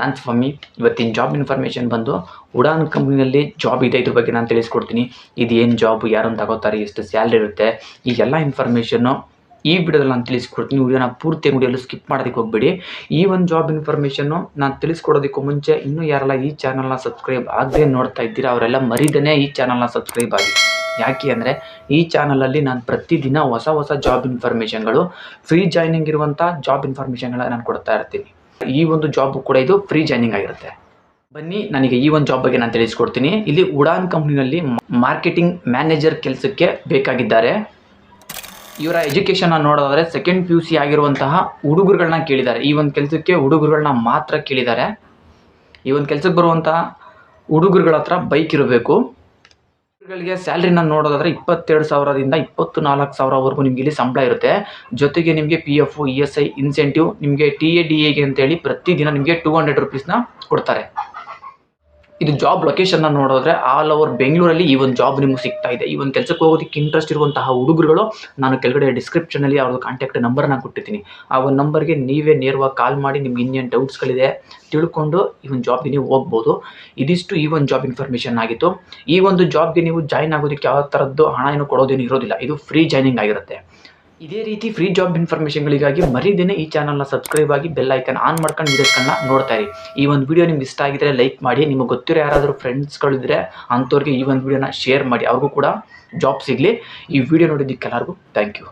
ನಾನು ಸ್ವಾಮಿ ಇವತ್ತಿನ job information ಬಂದು ಉಡಾನ್ ಕಂಪ್ನಿಯಲ್ಲಿ ಜಾಬ್ ಇದೆ ಇದ್ರ ಬಗ್ಗೆ ನಾನು ತಿಳಿಸ್ಕೊಡ್ತೀನಿ. ಇದು ಏನು ಜಾಬ್ ಯಾರನ್ನು ತಗೋತಾರೆ, ಎಷ್ಟು ಸ್ಯಾಲ್ರಿ ಇರುತ್ತೆ, ಈ ಎಲ್ಲ ಇನ್ಫಾರ್ಮೇಷನ್ನು ಈ ವಿಡಿಯೋದಲ್ಲಿ ನಾನು ತಿಳಿಸ್ಕೊಡ್ತೀನಿ. ವಿಡಿಯೋನ ಪೂರ್ತಿ ವಿಡಿಯೋಲು ಸ್ಕಿಪ್ ಮಾಡೋದಕ್ಕೆ ಹೋಗ್ಬೇಡಿ. ಈ ಒಂದು ಜಾಬ್ ಇನ್ಫಾರ್ಮೇಷನ್ನು ನಾನು ತಿಳಿಸ್ಕೊಡೋದಕ್ಕೂ ಮುಂಚೆ ಇನ್ನೂ ಯಾರೆಲ್ಲ ಈ ಚಾನಲ್ನ ಸಬ್ಸ್ಕ್ರೈಬ್ ಆಗದೆ ನೋಡ್ತಾ ಇದ್ದೀರಾ, ಅವರೆಲ್ಲ ಮರಿದೇ ಈ ಚಾನಲ್ನ ಸಬ್ಸ್ಕ್ರೈಬ್ ಆಗಿ. ಯಾಕೆ ಅಂದರೆ ಈ ಚಾನಲಲ್ಲಿ ನಾನು ಪ್ರತಿದಿನ ಹೊಸ ಹೊಸ ಜಾಬ್ ಇನ್ಫಾರ್ಮೇಷನ್ಗಳು ಫ್ರೀ ಜಾಯ್ನಿಂಗ್ ಇರುವಂಥ ಜಾಬ್ ಇನ್ಫಾರ್ಮೇಷನ್ಗಳನ್ನ ನಾನು ಕೊಡ್ತಾ ಇರ್ತೀನಿ. ಈ ಒಂದು ಜಾಬ್ ಕೂಡ ಇದು ಫ್ರೀ ಜಾಯ್ನಿಂಗ್ ಆಗಿರುತ್ತೆ. ಬನ್ನಿ, ನನಗೆ ಈ ಒಂದು ಜಾಬ್ ಬಗ್ಗೆ ನಾನು ತಿಳಿಸ್ಕೊಡ್ತೀನಿ. ಇಲ್ಲಿ ಉಡಾನ್ ಕಂಪ್ನಿನಲ್ಲಿ ಮಾರ್ಕೆಟಿಂಗ್ ಮ್ಯಾನೇಜರ್ ಕೆಲಸಕ್ಕೆ ಬೇಕಾಗಿದ್ದಾರೆ. ಇವರ ಎಜುಕೇಷನ್ನ ನೋಡೋದಾದ್ರೆ ಸೆಕೆಂಡ್ ಪಿ ಯು ಸಿ ಆಗಿರುವಂತಹ ಹುಡುಗರುಗಳನ್ನ ಕೇಳಿದ್ದಾರೆ. ಈ ಒಂದು ಕೆಲಸಕ್ಕೆ ಹುಡುಗರುಗಳನ್ನ ಮಾತ್ರ ಕೇಳಿದ್ದಾರೆ. ಈ ಒಂದು ಕೆಲಸಕ್ಕೆ ಬರುವಂತಹ ಹುಡುಗರುಗಳ ಹತ್ರ ಬೈಕ್ ಇರಬೇಕು. ಗಳಿಗೆ ಸ್ಯಾಲ್ರಿನ ನೋಡೋದಾದ್ರೆ ಇಪ್ಪತ್ತೆರಡು ಸಾವಿರದಿಂದ ಇಪ್ಪತ್ತು ನಾಲ್ಕು ಸಾವಿರವರೆಗೂ ನಿಮಗೆ ಇಲ್ಲಿ ಸಂಬಳ ಇರುತ್ತೆ. ಜೊತೆಗೆ ನಿಮಗೆ P F E S I incentive ನಿಮಗೆ ಟಿ ಎ ಡಿ ಎಗೆ ಅಂತೇಳಿ ಪ್ರತಿದಿನ ನಿಮಗೆ ಟೂ ಹಂಡ್ರೆಡ್ ರುಪೀಸ್ನ ಕೊಡ್ತಾರೆ. ಇದು ಜಾಬ್ ಲೊಕೇಶನ್ನ ನೋಡಿದ್ರೆ ಆಲ್ ಓವರ್ ಬೆಂಗಳೂರಲ್ಲಿ ಈ ಒಂದು ಜಾಬ್ ನಿಮಗೆ ಸಿಗ್ತಾ ಇದೆ. ಈ ಒಂದು ಕೆಲಸಕ್ಕೆ ಹೋಗೋದಕ್ಕೆ ಇಂಟ್ರೆಸ್ಟ್ ಇರುವಂತಹ ಹುಡುಗರುಗಳು, ನಾನು ಕೆಳಗಡೆ ಡಿಸ್ಕ್ರಿಪ್ಷನಲ್ಲಿ ಅವ್ರದ್ದು ಕಾಂಟ್ಯಾಕ್ಟ್ ನಂಬರ್ನ ಕೊಟ್ಟಿದ್ದೀನಿ ಆ ಒಂದು ನಂಬರ್ಗೆ ನೀವೇ ನೇರವಾಗಿ ಕಾಲ್ ಮಾಡಿ ನಿಮ್ಗೆ ಇನ್ನೇನು ಡೌಟ್ಸ್ಗಳಿದೆ ತಿಳ್ಕೊಂಡು ಈ ಒಂದು ಜಾಬ್ಗೆ ನೀವು ಹೋಗ್ಬೋದು. ಇದಿಷ್ಟು ಈ ಒಂದು ಜಾಬ್ ಇನ್ಫಾರ್ಮೇಷನ್ ಆಗಿತ್ತು. ಈ ಒಂದು ಜಾಬ್ಗೆ ನೀವು ಜಾಯ್ನ್ ಆಗೋದಕ್ಕೆ ಯಾವ ಥರದ್ದು ಹಣ ಏನು ಕೊಡೋದೇನು ಇರೋದಿಲ್ಲ. ಇದು ಫ್ರೀ ಜಾಯ್ನಿಂಗ್ ಆಗಿರುತ್ತೆ. ಇದೇ ರೀತಿ ಫ್ರೀ ಜಾಬ್ ಇನ್ಫಾರ್ಮೇಷನ್ಗಳಿಗಾಗಿ ಮರಿದೇನೆ ಈ ಚಾನಲ್ನ ಸಬ್ಸ್ಕ್ರೈಬ್ ಆಗಿ ಬೆಲ್ ಐಕನ್ ಆನ್ ಮಾಡ್ಕೊಂಡು ವೀಡಿಯೋಸ್ಗಳನ್ನ ನೋಡ್ತಾ ಇರಿ. ಈ ಒಂದು ವಿಡಿಯೋ ನಿಮ್ಗೆ ಇಷ್ಟ ಆಗಿದ್ರೆ ಲೈಕ್ ಮಾಡಿ, ನಿಮಗೆ ಗೊತ್ತಿರೋ ಯಾರಾದರೂ ಫ್ರೆಂಡ್ಸ್ಗಳಿದ್ರೆ ಅಂಥವ್ರಿಗೆ ಈ ಒಂದು ವಿಡಿಯೋನ ಶೇರ್ ಮಾಡಿ. ಅವ್ರಿಗೂ ಕೂಡ ಜಾಬ್ ಸಿಗಲಿ. ಈ ವಿಡಿಯೋ ನೋಡಿದ್ದಕ್ಕೆಲ್ಲರಿಗೂ ಥ್ಯಾಂಕ್ ಯು